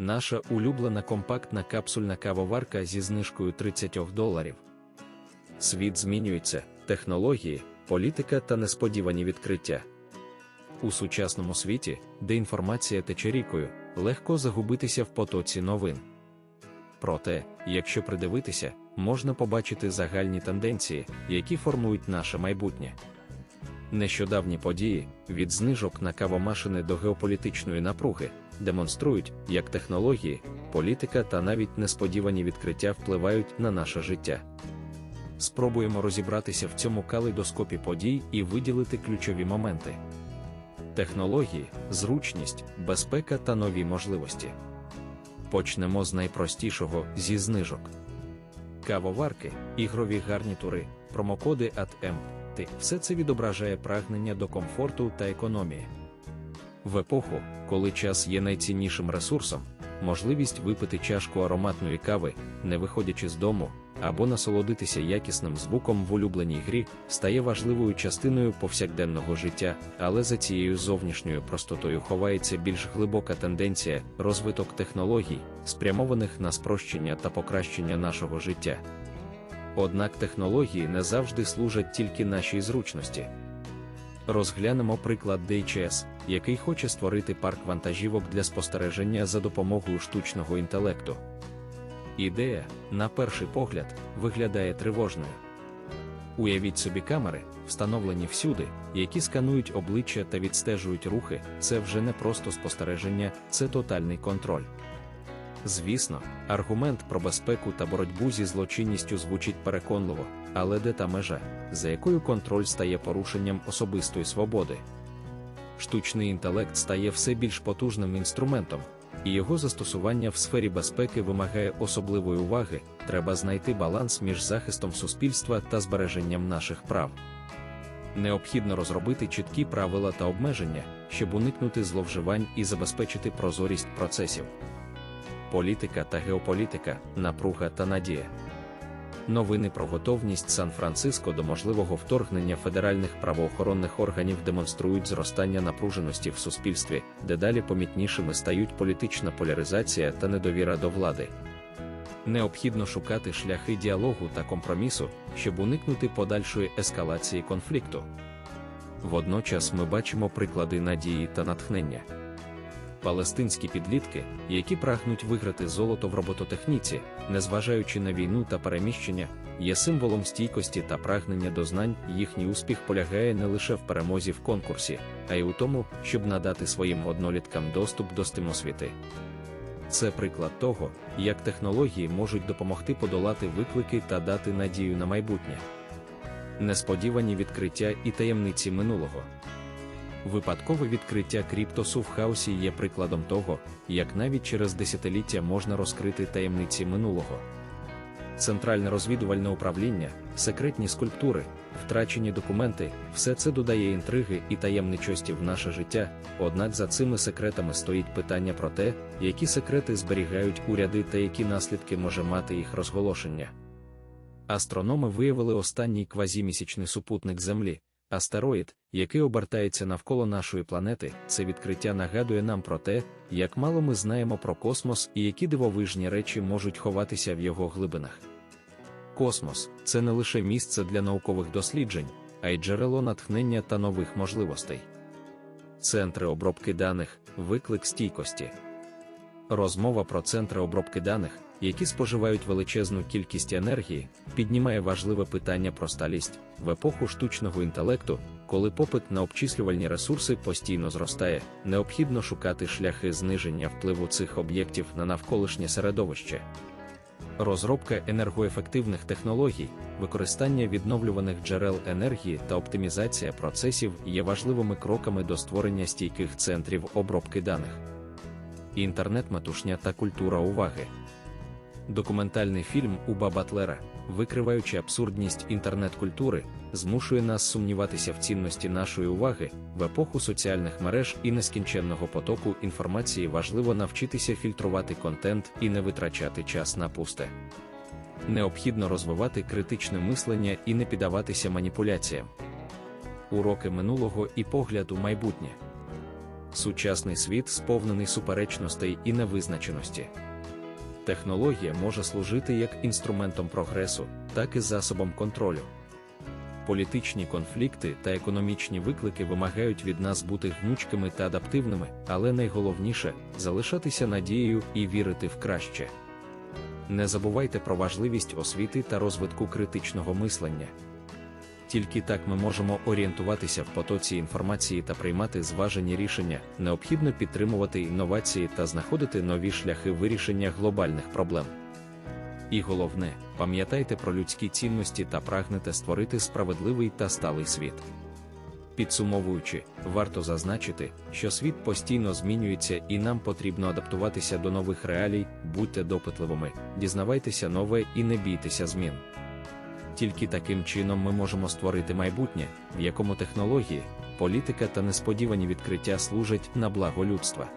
наша улюблена компактна капсульна кавоварка зі знижкою 30 доларів. Світ змінюється, технології, політика та несподівані відкриття. У сучасному світі, де інформація тече рікою, легко загубитися в потоці новин. Проте, якщо придивитися, можна побачити загальні тенденції, які формують наше майбутнє. Нещодавні події від знижок на кавомашини до геополітичної напруги демонструють, як технології, політика та навіть несподівані відкриття впливають на наше життя. Спробуємо розібратися в цьому калейдоскопі подій і виділити ключові моменти. Технології, зручність, безпека та нові можливості. Почнемо з найпростішого зі знижок. Кавоварки, ігрові гарнітури, промокоди ATM – все це відображає прагнення до комфорту та економії. В епоху, коли час є найціннішим ресурсом, можливість випити чашку ароматної кави, не виходячи з дому, або насолодитися якісним звуком в улюбленій грі, стає важливою частиною повсякденного життя, але за цією зовнішньою простотою ховається більш глибока тенденція розвиток технологій, спрямованих на спрощення та покращення нашого життя. Однак технології не завжди служать тільки нашій зручності. Розглянемо приклад DHS, який хоче створити парк вантажівок для спостереження за допомогою штучного інтелекту. Ідея, на перший погляд, виглядає тривожною. Уявіть собі камери, встановлені всюди, які сканують обличчя та відстежують рухи, це вже не просто спостереження, це тотальний контроль. Звісно, аргумент про безпеку та боротьбу зі злочинністю звучить переконливо, але де та межа, за якою контроль стає порушенням особистої свободи. Штучний інтелект стає все більш потужним інструментом, і його застосування в сфері безпеки вимагає особливої уваги, треба знайти баланс між захистом суспільства та збереженням наших прав. Необхідно розробити чіткі правила та обмеження, щоб уникнути зловживань і забезпечити прозорість процесів. Політика та геополітика, напруга та надія. Новини про готовність Сан-Франциско до можливого вторгнення федеральних правоохоронних органів демонструють зростання напруженості в суспільстві, дедалі помітнішими стають політична поляризація та недовіра до влади. Необхідно шукати шляхи діалогу та компромісу, щоб уникнути подальшої ескалації конфлікту. Водночас ми бачимо приклади надії та натхнення. Палестинські підлітки, які прагнуть виграти золото в робототехніці, незважаючи на війну та переміщення, є символом стійкості та прагнення до знань. Їхній успіх полягає не лише в перемозі в конкурсі, а й у тому, щоб надати своїм одноліткам доступ до стимосвіти. Це приклад того, як технології можуть допомогти подолати виклики та дати надію на майбутнє. Несподівані відкриття і таємниці минулого. Випадкове відкриття криптосу в хаосі є прикладом того, як навіть через десятиліття можна розкрити таємниці минулого. Центральне розвідувальне управління, секретні скульптури, втрачені документи все це додає інтриги і таємничості в наше життя, однак за цими секретами стоїть питання про те, які секрети зберігають уряди та які наслідки може мати їх розголошення. Астрономи виявили останній квазімісячний супутник Землі. Астероїд, який обертається навколо нашої планети, це відкриття нагадує нам про те, як мало ми знаємо про космос і які дивовижні речі можуть ховатися в його глибинах. Космос це не лише місце для наукових досліджень, а й джерело натхнення та нових можливостей. Центри обробки даних виклик стійкості. Розмова про центри обробки даних, які споживають величезну кількість енергії, піднімає важливе питання про сталість в епоху штучного інтелекту, коли попит на обчислювальні ресурси постійно зростає, необхідно шукати шляхи зниження впливу цих об'єктів на навколишнє середовище. Розробка енергоефективних технологій, використання відновлюваних джерел енергії та оптимізація процесів є важливими кроками до створення стійких центрів обробки даних. Інтернет-метушня та культура уваги. Документальний фільм Уба Батлера, викриваючи абсурдність інтернет-культури, змушує нас сумніватися в цінності нашої уваги в епоху соціальних мереж і нескінченного потоку інформації важливо навчитися фільтрувати контент і не витрачати час на пусте. Необхідно розвивати критичне мислення і не піддаватися маніпуляціям. Уроки минулого і погляд у майбутнє. Сучасний світ сповнений суперечностей і невизначеності. Технологія може служити як інструментом прогресу, так і засобом контролю. Політичні конфлікти та економічні виклики вимагають від нас бути гнучкими та адаптивними, але найголовніше залишатися надією і вірити в краще. Не забувайте про важливість освіти та розвитку критичного мислення. Тільки так ми можемо орієнтуватися в потоці інформації та приймати зважені рішення, необхідно підтримувати інновації та знаходити нові шляхи вирішення глобальних проблем. І головне, пам'ятайте про людські цінності та прагнете створити справедливий та сталий світ. Підсумовуючи, варто зазначити, що світ постійно змінюється і нам потрібно адаптуватися до нових реалій, будьте допитливими, дізнавайтеся нове і не бійтеся змін. Тільки таким чином ми можемо створити майбутнє, в якому технології, політика та несподівані відкриття служать на благо людства.